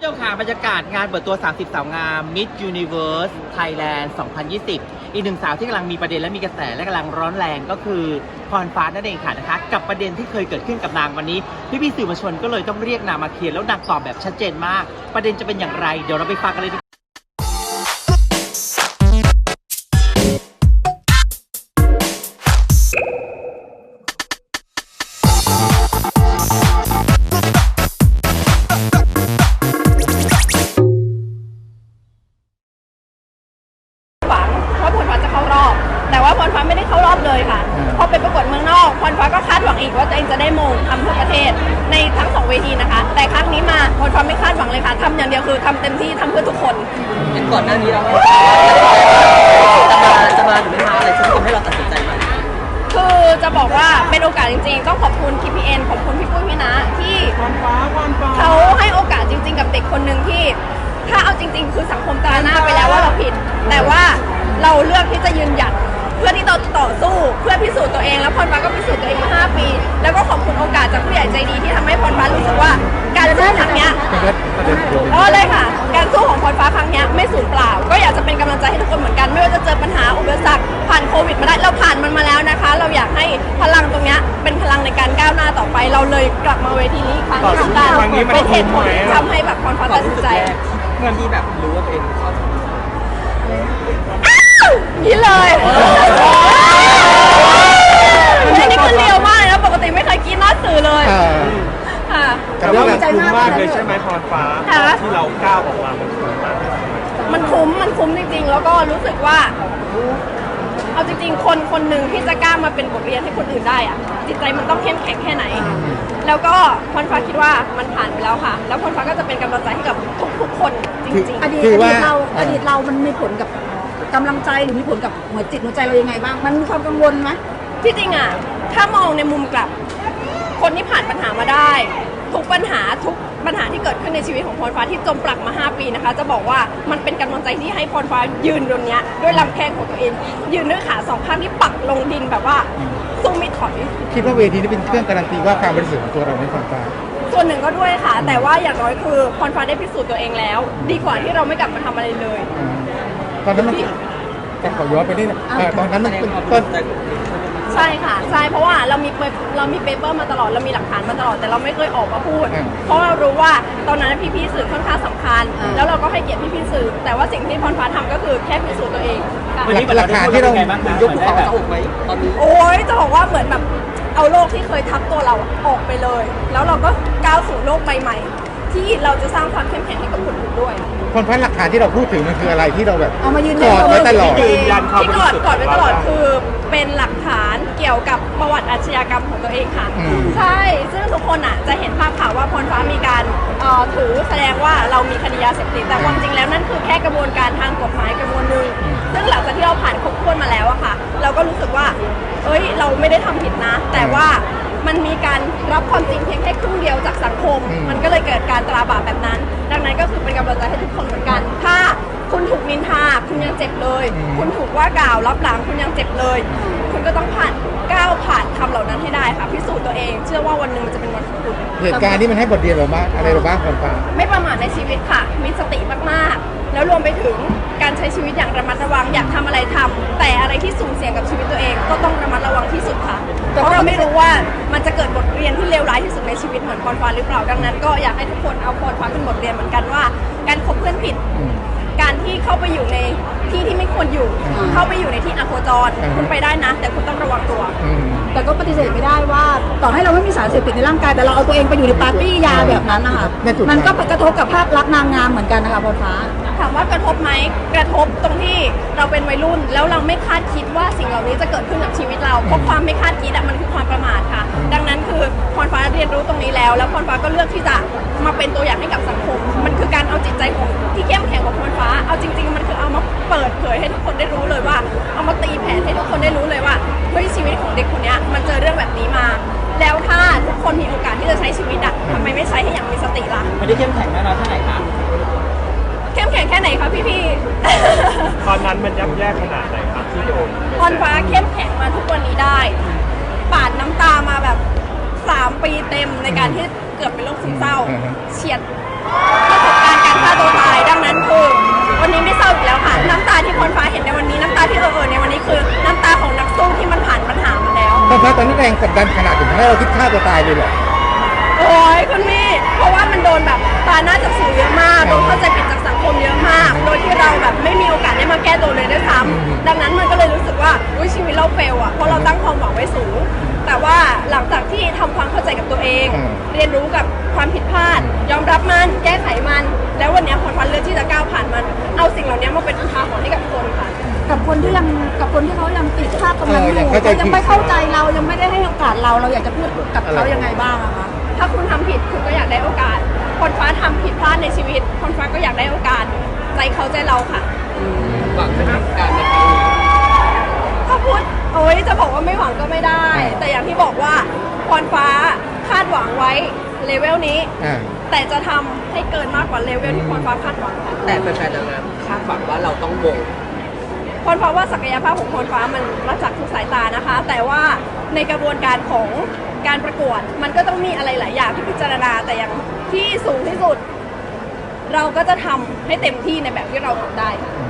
เจ้าค่ะบรรยากาศงานเปิดตัว 30 สาวงาม Miss Universe Thailand 2020 อีกหนึ่งสาวที่กำลังมีประเด็นและมีกระแสและกำลังร้อนแรงก็คือพรฟ้านั่นเองค่ะนะคะ กับประเด็นที่เคยเกิดขึ้นกับนางวันนี้ พี่พี่สื่อมวลชนก็เลยต้องเรียกนางมาเคลียร์แล้วนางตอบแบบชัดเจนมาก ประเด็นจะเป็นอย่างไร เดี๋ยวเราไปฟังกันเลยดี ทำทั่วประเทศในทั้งสองเวทีนะคะ แต่ครั้งนี้มาพรฟ้าไม่คาดหวังเลยค่ะทำอย่างเดียวคือทำเต็มที่ทำเพื่อทุกคน เห็นก่อนหน้านี้เราจะมาจะมาหรือไม่มาอะไรที่ทำให้เราตัดสินใจมาคือจะบอกว่าเป็นโอกาสจริงๆต้องขอบคุณ KPN ขอบคุณพี่ปุ้ยพี่นะที่เขาให้โอกาสจริง ๆ กับเด็กคนหนึ่งที่ ถ้าเอาจริง ๆ คือสังคมตราหน้าไปแล้วว่าเราผิด แต่ว่าเราเลือกที่จะยืนหยัดเพื่อที่เราต่อสู้เพื่อพิสูจน์ตัว วิดมาได้เราผ่านมันมาแล้วนะคะ เราอยากให้พลังตรงเนี้ยเป็นพลังในการก้าวหน้าต่อไป เราเลยกลับมาเวทีนี้อีกครั้งต่อสู้การครั้งนี้มันเป็นเหตุผลคุ้มไหมที่ทำให้แบบพรฟ้าควาตัมดสิรู้นสึกใจแรกที่ที่แบบรู้ว่าตัวเองเข้าถึงนี่เลยนี่นี่คือเรียวมากเลยนะ ปกติไม่เคยกินหน้าสื่อเลยค่ะ แต่ว่ามันคุ้มมากเลยใช่ไหมพรฟ้าค่ะ ที่เราก้าวออกมามันคุ้มมาก มันคุ้ม มันคุ้มจริงๆ แล้วก็รู้สึกว่า เอาจริงๆ คนคนหนึ่งที่จะกล้ามาเป็นบทเรียนให้คนอื่นได้อะจิตใจมันต้องเข้มแข็งแค่ไหน แล้วก็พรฟ้าคิดว่ามันผ่านไปแล้วค่ะ แล้วพรฟ้าก็จะเป็นกำลังใจให้กับทุกๆคนจริงอดีตๆอดีตเราอดีตเรามันมีผลกับกำลังใจหรือมีผลกับหัวจิตหัวใจเรายังไงบ้าง มันมีความกังวลไหมที่จริงอะถ้ามองในมุมกลับ คนที่ผ่านปัญหามาได้ ทุกปัญหาทุกปัญหาที่เกิดขึ้นในชีวิตของพรฟ้าที่จมปลักมา 5 ปีนะคะ จะบอกว่ามันเป็นกำลังใจที่ให้พรฟ้ายืนตรงเนี้ยด้วยลำแข้งของตัวเอง ยืนด้วยขาสองข้างที่ปักลงดินแบบว่าสู้ไม่ถอย คิดว่าเวทีนี้เป็นเครื่องการันตีว่าความบริสุทธิ์ของตัวเราในความตายส่วนหนึ่งก็ด้วยค่ะ แต่ว่าอย่างน้อยคือพรฟ้าได้พิสูจน์ตัวเองแล้ว ดีกว่าที่เราไม่กลับมาทำอะไรเลย ตอนนั้นมันแต่ขอย้อนไปนิดนึงเอ่อตอนนั้นมันแสดงเป็นความบต้รินสุทธิ์ ใจของตัวเองใช่ค่ะใช่เพราะว่าเรามีเปเรามีเปเปอร์มาตลอดเรามีหลักฐานมาตลอดแต่เราไม่เคยออกมาพูด เพราะเรารู้ว่าตอนนั้นพี่ๆสื่อค่อนข้างสำคัญ แล้วเราก็ให้เกียรติพี่ๆสื่อ แต่ว่าสิ่งที่พรฟ้าทำก็คือแค่พิสูจน์ตัวเองค่ะวันนี้เหมือนเราได้พูดแล้วเป็นไงบ้างคะยกภูเขาจะอกไหมตอนนี้โอ้ยจะบอกว่าเหมือนแบบเอาโลกที่เคยทับตัวเราออกไปเลย แล้วเราก็ก้าวสู่โลกใบใหม่ ที่เราจะสร้างความเข้มแข็งให้กับคนอื่นด้วย คนพันหลักฐานที่เราพูดถึงมันคืออะไรที่เราแบบเอามายืนกยันอดไว้ตลอด ยืนยันความที่บกริอดสุทธิ์กอดไว้ตลอดขงเราคือเป็นหลักฐานเกี่ยวกับประวัติอาชญากรรมของตัวเองค่ะ อืม ใช่ ซึ่งทุกคนอะจะเห็นภาพข่าวว่าพรฟ้ามีการเอ่อถือแสดงว่าเรามีคดียาเสพติดแต่ความจริงแล้วนั่นคือแค่กระบวนการทางกฎหมายกระบวนหนึ่งซึ่งหลังจากที่เราผ่านครบถ้วนมาแล้วอะค่ะ เราก็รู้สึกว่า เอ้ย เราไม่ได้ทำผิดนะ แต่ว่า มันมีการรับความจริงเพียงแค่ครึ่งเดียวจากสังคมอืมมันก็เลยเกิดการตราบาปแบบนั้น ดังนั้นก็คือเป็นกำลังใจให้ทุกคนเหมือนกัน ถ้าคุณถูกนินทาคุณยังเจ็บเลย คุณถูกว่ากล่าวรับหลังคุณยังเจ็บเลย คุณก็ต้องผ่านก้าวผ่านคำเหล่านั้นให้ได้ค่ะพิสูจน์ตัวเอง เชื่อว่าวันหนึ่งมันจะเป็นวันของคุณเหตุการณ์นี้มันให้บทเรียนเราบ้างอะไรเราบ้างคนฟังไม่ประมาทในชีวิตค่ะ มีสติมากๆ แล้วรวมไปถึงการใช้ชีวิตอย่างระมัดระวังอยากทำอะไรทำแต่อะไรที่สุ่มเสี่ยงกับ รฟ้าหรือเปล่าดังนั้น ก็อยากให้ทุกคนเอาพรฟ้าเป็นบทเรียนเหมือนกันว่า การคบเพื่อนผิด การที่เข้าไปอยู่ในที่ที่ไม่ควรอยู่ เข้าไปอยู่ในที่อโคจรอืมคุณไปได้นะ แต่คุณต้องระวังตัวอืมแต่ก็ปฏิเสธไม่ได้ว่า ต่อให้เราไม่มีสารเสพติดในร่างกายแต่เราเอาตัวเองไปอยู่ในปาร์ตี้ยาแบบนั้นนะคะในจุดนั้นมันก็กระทบกับภาพลักษณ์นางงามเหมือนกันนะคะพรฟ้าถามว่ากระทบไหมกระทบตรงที่เราเป็น วัยรุ่น แล้วเราไม่คาดคิดว่าสิ่งเหล่านี้จะเกิดขึ้นกับชีวิตเราเพราะความไม่คาดคิดอะมันคือความประมาทค่ะ ดังนั้นคือพรฟ้าเรียนรู้ตรงนี้แล้ว แล้วพรฟ้าก็เลือกที่จะมาเป็นตัวอย่างให้กับสังคม มันคือการเอาจิตใจของที่เข้มแข็งของพรฟ้า เอาจริง ๆ มันคือเอามาเปิดเผยให้ทุกคนได้รู้เลยว่า เอามาตีแผ่ให้ทุกคนได้รู้เลยว่าเฮ้ยชีวิตของเด็กคนเนี้ยมันเจอเรื่องแบบนี้มา แล้วถ้าทุกคนมีโอกาสที่จะใช้ชีวิตอะทำไมไม่ใช้ให้อย่างมีสติล่ะไม่ได้เข้มแข็งแน่นอนแค่ไหนคะ ตอนนั้นมันยับแย่ขนาดไหนครับที่โดนพรฟ้าเข้มแข็งมาทุกวันนี้ได้ปาดน้ำตามาแบบ 3 ปีเต็มในการที่เกือบเป็นโรคซึมเศร้า เฉียดประสบการณ์การฆ่าตัวตายดังนั้นคือวันนี้ไม่เศร้าอีกแล้วค่ะ น้ำตาที่พรฟ้าเห็นในวันนี้น้ำตาที่เออเออในวันนี้คือน้ำตาของนักสู้ที่มันผ่านปัญหามาแล้ว แต่เาะตอนนี้แรงกดดันขนาดถึงให้เราคิดฆ่าตัวตายเลยเหรอ โอ้ยคุณแม่ อุ้ยชีวิตเราเฟลอะเพราะเราตั้งความหวังไว้สูง แต่ว่าหลังจากที่ทำความเข้าใจกับตัวเองอืมเรียนรู้กับความผิดพลาด ยอมรับมัน แก้ไขมัน แล้ววันเนี้ยพรพันเลือกที่จะก้าวผ่านมัน เอาสิ่งเหล่านี้มาเป็นอุทาหรณ์ให้กับคนค่ะกับคนที่ยังกับคนที่เขายังติดภาพตรงนั้นอยู่เออยังเข้าใจเขายังไม่เข้าใจเรายังไม่ได้ให้โอกาสเราเราอยากจะพูดกับเขายังไงบ้างอะคะถ้าคุณทำผิดคุณก็อยากได้โอกาส คนฟ้าทำผิดพลาดในชีวิต คนฟ้าก็อยากได้โอกาส ใจเขาใจเราค่ะหวังจะทำการในครั้งนี้ถ้า พูดโอ้ยจะบอกว่าไม่หวังก็ไม่ได้ แต่อย่างที่บอกว่าพรฟ้าคาดหวังไว้เลเวลนี้ อ่าแต่จะทำให้เกินมากกว่าเลเวลที่พรฟ้าคาดหวังค่ะแต่แฟนๆนางงามคาดหวังว่าเราต้องมงพรฟ้าว่าศักยภาพของพรฟ้ามันประจักษ์ทุกสายตานะคะ แต่ว่าในกระบวนการของการประกวด มันก็ต้องมีอะไรหลายอย่างที่พิจารณาแต่อย่างที่สูงที่สุด เราก็จะทำให้เต็มที่ในแบบที่เราทำได้ค่ะโ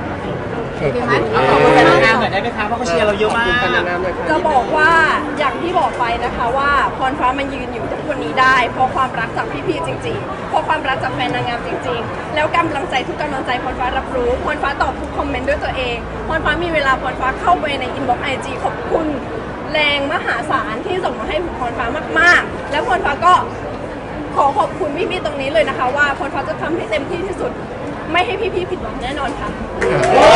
อเคไหมเอาขอบคุณแฟนนางงามหน่อยได้ไหมคะเพราะเขาเชียร์เราเยอะมากขบคุณแฟนนางงามเลยค่ะจะบอกว่าอย่างที่บอกไปนะคะว่าพรฟ้ามันยืนอยู่ทุกวันนี้ได้ เพราะความรักจากพี่ๆจริงๆ เพราะความรักจากแฟนนางงามจริง ๆ แล้วกำลังใจทุกกำลังใจพรฟ้ารับรู้พรฟ้าตอบทุกคอมเมนต์ด้วยตัวเองพรฟ้ามีเวลาพรฟ้าเข้าไปในอินบ็อกซ์ไอจีขอบคุณแรงมหาศาลที่ส่งมาให้พรฟ้ามากๆ แล้วพรฟ้าก็ขอขอบคุณพี่ๆตรงนี้เลยนะคะ ว่าพรฟ้าจะทำให้เต็มที่ที่สุด ไม่ให้พี่ๆผิดหวังแน่นอนค่ะโ